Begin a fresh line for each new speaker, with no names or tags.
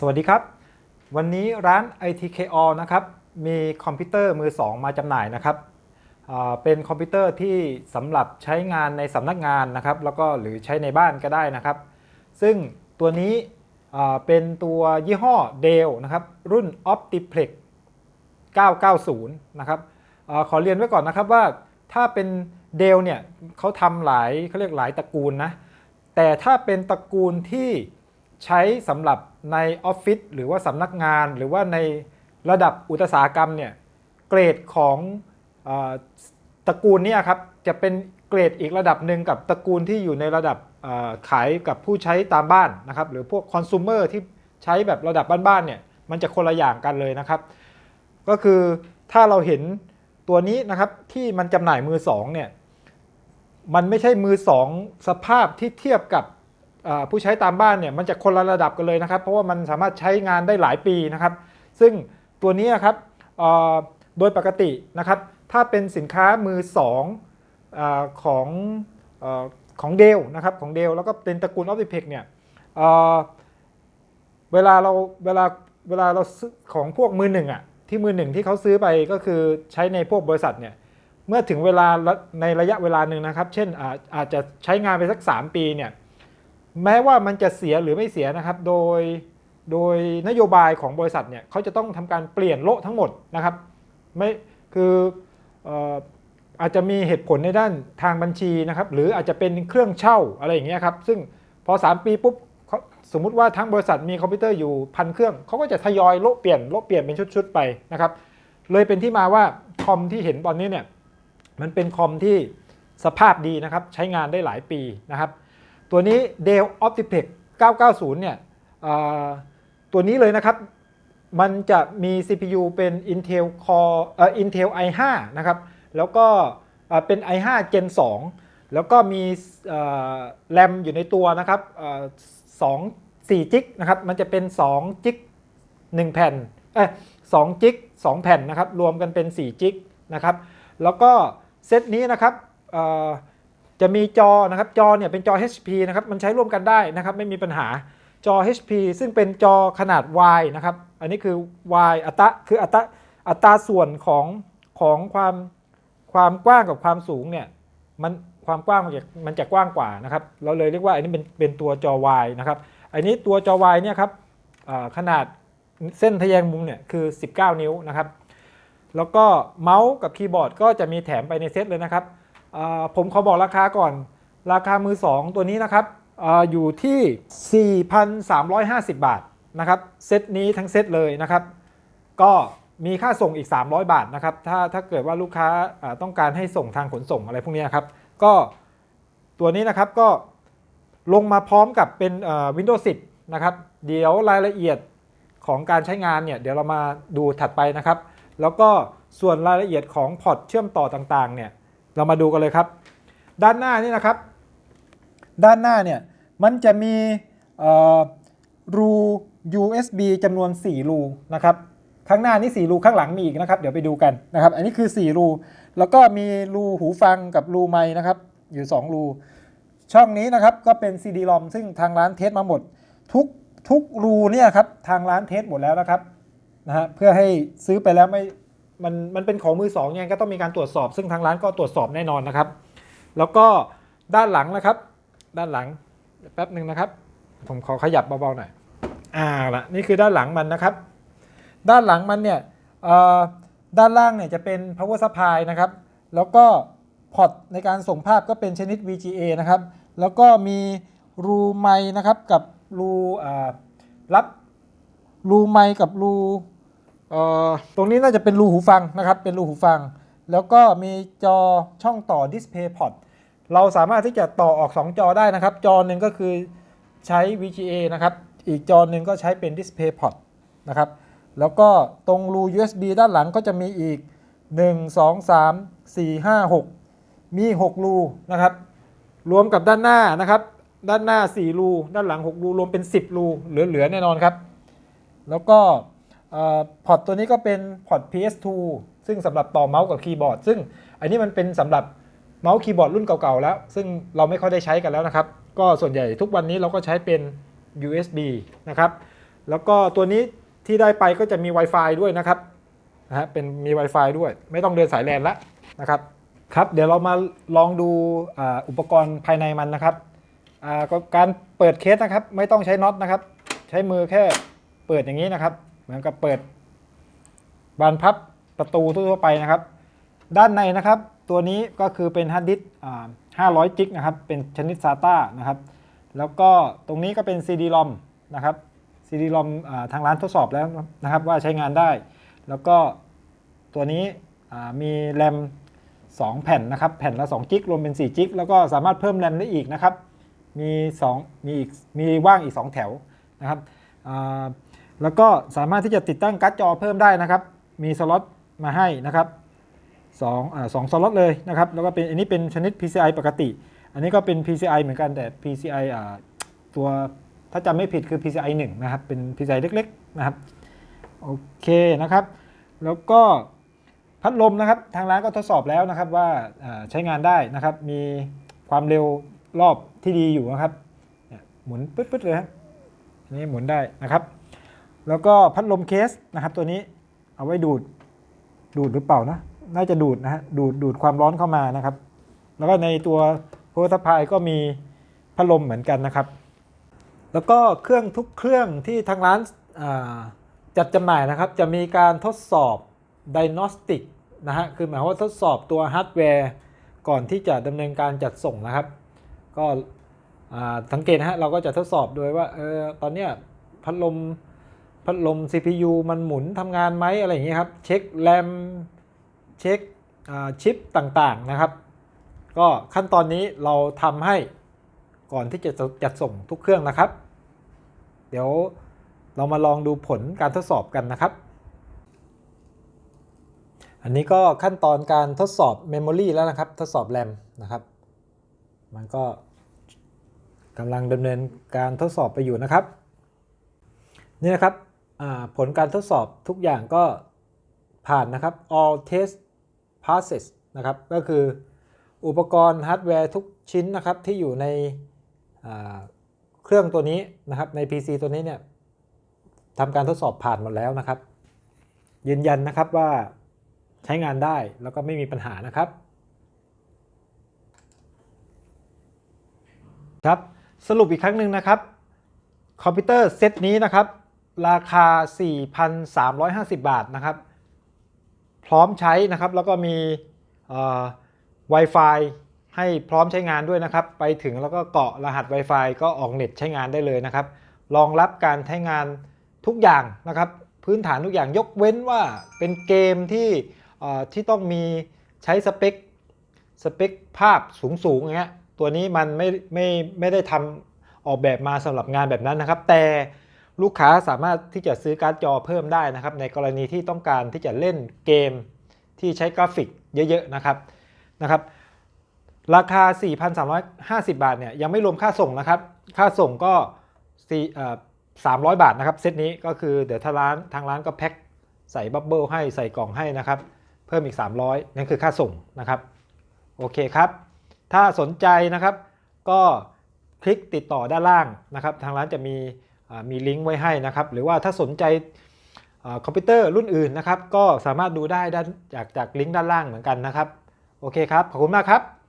สวัสดีครับ วันนี้ร้าน ITK All นะครับมีคอมพิวเตอร์มือ 2 มาจำหน่ายนะครับเป็นคอมพิวเตอร์ที่สำหรับใช้งานในสำนักงานนะครับ แล้วก็หรือใช้ในบ้านก็ได้นะครับ ซึ่งตัวนี้เป็นตัวยี่ห้อ Dell นะครับ รุ่น Optiplex 990 นะครับอขอเรียนไว้ก่อนนะครับว่าถ้าเป็นเดลเนี่ยเขาทำหลายเขาเรียกหลายตระกูลนะ แต่ถ้าเป็นตระกูลที่ ใช้สำหรับในออฟฟิศหรือว่าสำนักงานหรือว่าในระดับอุตสาหกรรมเนี่ยเกรดของอตระกูลเนี้ครับจะเป็นเกรดอีกระดับหนึ่งกับตระกูลที่อยู่ในระดับขายกับผู้ใช้ตามบ้านนะครับหรือพวกคอน sumer ที่ใช้แบบระดับบ้านๆเนี่ยมันจะคนละอย่างกันเลยนะครับ ก็คือถ้าเราเห็นตัวนี้นะครับที่มันจำหน่ายมือสองเนี่ยมันไม่ใช่มือสองสภาพที่เทียบกับ ผู้ใช้ตามบ้านเนี่ยมันจะคนละระดับกันเลยนะครับ เพราะว่ามันสามารถใช้งานได้หลายปีนะครับ ซึ่งตัวนี้ครับโดยปกตินะครับถ้าเป็นสินค้ามือสองอของอของเดลนะครับของเดลแล้วก็เป็นตระกูลออฟติเพกเนี่ยเเวลาเราเวลาเวลาเราของพวกมือหนึ่งอะที่มือหนึ่งที่เขาซื้อไปก็คือใช้ในพวกบริษัทเนี่ยเมื่อถึงเวลาในระยะเวลาหนึ่งนะครับ เช่นอาอาจจะใช้งานไปสัก 3 ปีเนี่ย แม้ว่ามันจะเสียหรือไม่เสียนะครับ โดยโดยนโยบายของบริษัทเนี่ยเขาจะต้องทำการเปลี่ยนโลทั้งหมดนะครับไม่คืออาจจะมีเหตุผลในด้านทางบัญชีนะครับ หรืออาจจะเป็นเครื่องเช่าอะไรอย่างเงี้ยครับ ซึ่งพอ 3 ปีปุ๊บสมมุติว่าทั้งบริษัทมีคอมพิวเตอร์อยู่พันเครื่องเขาก็จะทยอยโลเปลี่ยนโลเปลี่ยนเป็นชุดๆไปนะครับ เลยเป็นที่มาว่าคอมที่เห็นตอนนี้เนี่ยมันเป็นคอมที่สภาพดีนะครับ ใช้งานได้หลายปีนะครับ ตัวนี้ Dell Optiplex 990 เนี่ยตัวนี้เลยนะครับ มันจะมี CPU เป็น Intel Core เอ่อ Intel i5 นะครับ แล้วก็เป็น i5 Gen 2 แล้วก็มีแรมอยู่ในตัวนะครับสองสี่จิกนะครับ มันจะเป็น2จิก1แผ่นเอ้ย2จิก2แผ่นนะครับ รวมกันเป็น4จิกนะครับ แล้วก็เซตนี้นะครับ จะมีจอนะครับจอเนี่ยเป็นจอ HP นะครับมันใช้ร่วมกันได้นะครับไม่มีปัญหาจอ HP ซึ่งเป็นจอขนาด Y นะครับ อันนี้คือ Y อัตราคืออัตราอัตราส่วนของของความความกว้างกับความสูงเนี่ยมันความกว้างมันจะมันจะกว้างกว่านะครับ เราเลยเรียกว่าอันนี้เป็นเป็นตัวจอ Y นะครับ อันนี้ตัวจอ Y เนี่ยครับขนาดเส้นทะแยงมุมเนี่ยคือ 19 นิ้วนะครับ แล้วก็เมาส์กับคีย์บอร์ดก็จะมีแถมไปในเซตเลยนะครับ ผมขอบอกราคาก่อน ราคามือ 2 ตัวนี้นะครับออยู่ที่ 4,350 บาทนะครับเซตนี้ทั้งเซตเลยนะครับ ก็มีค่าส่งอีก 300 บาทนะครับ ถ้าถ้าเกิดว่าลูกค้าต้องการให้ส่งทางขนส่งอะไรพวกนี้ครับ ก็ตัวนี้นะครับก็ลงมาพร้อมกับเป็น Windows 10 นะครับ เดี๋ยวรายละเอียดของการใช้งานเนี่ยเดี๋ยวเรามาดูถัดไปนะครับ แล้วก็ส่วนรายละเอียดของพอร์ตเชื่อมต่อต่างๆเนี่ย เรามาดูกันเลยครับ ด้านหน้านี่นะครับ ด้านหน้าเนี่ยมันจะมีรู USB จำนวน 4 รูนะครับข้างหน้านี่4รูข้างหลังมีอีกนะครับเดี๋ยวไปดูกันนะครับ อันนี้คือ 4 รู แล้วก็มีรูหูฟังกับรูไม้นะครับ อยู่ 2 รู ช่องนี้นะครับก็เป็น CD-ROM ซึ่งทางร้านเทสมาหมด ทุกทุกรูเนี่ยครับทางร้านเทสหมดแล้วนะครับนะฮะเพื่อให้ซื้อไปแล้วไม่ มันมันเป็นของมือสองยังก็ต้องมีการตรวจสอบ ซึ่งทางร้านก็ตรวจสอบแน่นอนนะครับ แล้วก็ด้านหลังนะครับ ด้านหลังแป๊บหนึ่งนะครับ ผมขอขยับเบาๆหน่อยอ่าละนี่คือด้านหลังมันนะครับ ด้านหลังมันเนี่ยด้านล่างเนี่ยจะเป็น power supply นะครับ แล้วก็พอร์ตในการส่งภาพก็เป็นชนิด VGA นะครับ แล้วก็มีรูไมนะครับกับรูรับรูไมกับรู ตรงนี้น่าจะเป็นรูหูฟังนะครับ เป็นรูหูฟัง แล้วก็มีจอช่องต่อ Display Port เราสามารถที่จะต่อออก 2 จอได้นะครับ จอหนึ่งก็คือใช้ VGA นะครับ อีกจอหนึ่งก็ใช้เป็น Display Port นะครับ แล้วก็ตรงรู USB ด้านหลังก็จะมีอีก 1 2 3 4 5 6 มี 6 รูนะครับ รวมกับด้านหน้านะครับ ด้านหน้า 4 รู ด้านหลัง 6 รู รวมเป็น 10 รู เหลือ ๆ แน่นอนครับ แล้วก็ พอร์ตตัวนี้ก็เป็นพอร์ต PS2 ซึ่งสำหรับต่อเมาส์กับคีย์บอร์ดซึ่งอันนี้มันเป็นสำหรับเมาส์คีย์บอร์ดรุ่นเก่าๆแล้ว ซึ่งเราไม่ค่อยได้ใช้กันแล้วนะครับ ก็ส่วนใหญ่ทุกวันนี้เราก็ใช้เป็น USB นะครับแล้วก็ตัวนี้ที่ได้ไปก็จะมี Wi-Fi ด้วยนะครับนะฮะเป็นมี Wi-Fi ด้วย ไม่ต้องเดินสายแลนล้วนะครับครับ เดี๋ยวเรามาลองดูอาอุปกรณ์ภายในมันนะครับการเปิดเคสนะครับ ไม่ต้องใช้น็อตนะครับ ใช้มือแค่เปิดอย่างนี้นะครับ เหมือนกับเปิดบานพับประตูทั่วไปนะครับ ด้านในนะครับตัวนี้ก็คือเป็นฮาร์ดดิสก์500จิกนะครับ เป็นชนิด SATA นะครับ แล้วก็ตรงนี้ก็เป็น CD-ROM นะครับ CD-ROM อ่าทางร้านทดสอบแล้วนะครับว่าใช้งานได้ แล้วก็ตัวนี้มีแรม2 แผ่นนะครับ แผ่นละ2จิกรวมเป็น4จิกแล้วก็สามารถเพิ่มแรมได้อีกนะครับ มี2มีอีกมีว่างอีก 2 แถวนะครับ แล้วก็สามารถที่จะติดตั้งการ์ดจอเพิ่มได้นะครับ มีสล็อตมาให้นะครับสองอสองสล็อตเลยนะครับ แล้วก็เป็นอันนี้เป็นชนิด PCI ปกติ อันนี้ก็เป็น PCI เหมือนกันแต่ PCI ตัวถ้าจำไม่ผิดคือ PCI 1 นะครับ เป็น PCI เล็กๆนะครับ โอเคนะครับ แล้วก็พัดลมนะครับทางร้านก็ทดสอบแล้วนะครับว่าใช้งานได้นะครับ มีความเร็วรอบที่ดีอยู่นะครับหมุนปึ๊ดๆเลยครับอันนี้หมุนได้นะครับ แล้วก็พัดลมเคสนะครับ ตัวนี้เอาไว้ดูดดูดหรือเปล่านะ น่าจะดูดนะฮะดูดดูดความร้อนเข้ามานะครับ แล้วก็ในตัวโพล r พายก็มีพัดลมเหมือนกันนะครับ แล้วก็เครื่องทุกเครื่องที่ทางร้านจัดจำหน่ายนะครับ จะมีการทดสอบ Diagnostic นะฮะคือหมายว่าทดสอบตัวฮาร์ดแวร์ก่อนที่จะดำเนินการจัดส่งนะครับ ก็สังเกตนะฮะเราก็จะทดสอบโดยว่าเออตอนเนี้ยพัดลม พัดลม CPU มันหมุนทำงานไหมอะไรอย่างเงี้ยครับ เช็คแรมเช็คชิปต่างๆนะครับ ก็ขั้นตอนนี้เราทำให้ก่อนที่จะจัดส่งทุกเครื่องนะครับ เดี๋ยวเรามาลองดูผลการทดสอบกันนะครับ อันนี้ก็ขั้นตอนการทดสอบเมมโมรีแล้วนะครับ ทดสอบแรมนะครับ มันก็กำลังดำเนินการทดสอบไปอยู่นะครับ นี่นะครับ ผลการทดสอบทุกอย่างก็ผ่านนะครับ all test passes นะครับ ก็คืออุปกรณ์ฮาร์ดแวร์ทุกชิ้นนะครับที่อยู่ในเครื่องตัวนี้นะครับใน PC ตัวนี้เนี่ยทำการทดสอบผ่านหมดแล้วนะครับ ยืนยันนะครับว่าใช้งานได้แล้วก็ไม่มีปัญหานะครับ ครับสรุปอีกครั้งหนึ่งนะครับ คอมพิวเตอร์เซตนี้นะครับ ราคา 4,350 บาทนะครับ พร้อมใช้นะครับ แล้วก็มี Wi-Fi ให้พร้อมใช้งานด้วยนะครับ ไปถึงแล้วก็เกาะรหัส Wi-Fi ก็ออกเน็ตใช้งานได้เลยนะครับ รองรับการใช้งานทุกอย่างนะครับ พื้นฐานทุกอย่างยกเว้นว่าเป็นเกมที่ที่ต้องมีใช้สเปคสเปคภาพสูงๆอย่างเงี้ยตัวนี้มันไม่ไม่ไม่ได้ทำออกแบบมาสำหรับงานแบบนั้นนะครับ แต่ ลูกค้าสามารถที่จะซื้อการ์ดจอเพิ่มได้นะครับ ในกรณีที่ต้องการที่จะเล่นเกมที่ใช้กราฟิกเยอะๆนะครับนะครับ ราคา 4,350 บาทเนี่ยยังไม่รวมค่าส่งนะครับ ค่าส่งก็สี่เอ่อ300 บาทนะครับเซตนี้ก็คือเดี๋ยวทางร้านทางร้านก็แพ็คใส่บับเบิลให้ใส่กล่องให้นะครับ เพิ่มอีก 300 นั่นคือค่าส่งนะครับโอเคครับ ถ้าสนใจนะครับก็คลิกติดต่อด้านล่างนะครับ ทางร้านจะมี มีลิงก์ไว้ให้นะครับ หรือว่าถ้าสนใจอคอมพิวเตอร์รุ่นอื่นนะครับ ก็สามารถดูได้ด้านจากจากลิงก์ด้านล่างเหมือนกันนะครับ โอเคครับ ขอบคุณมากครับ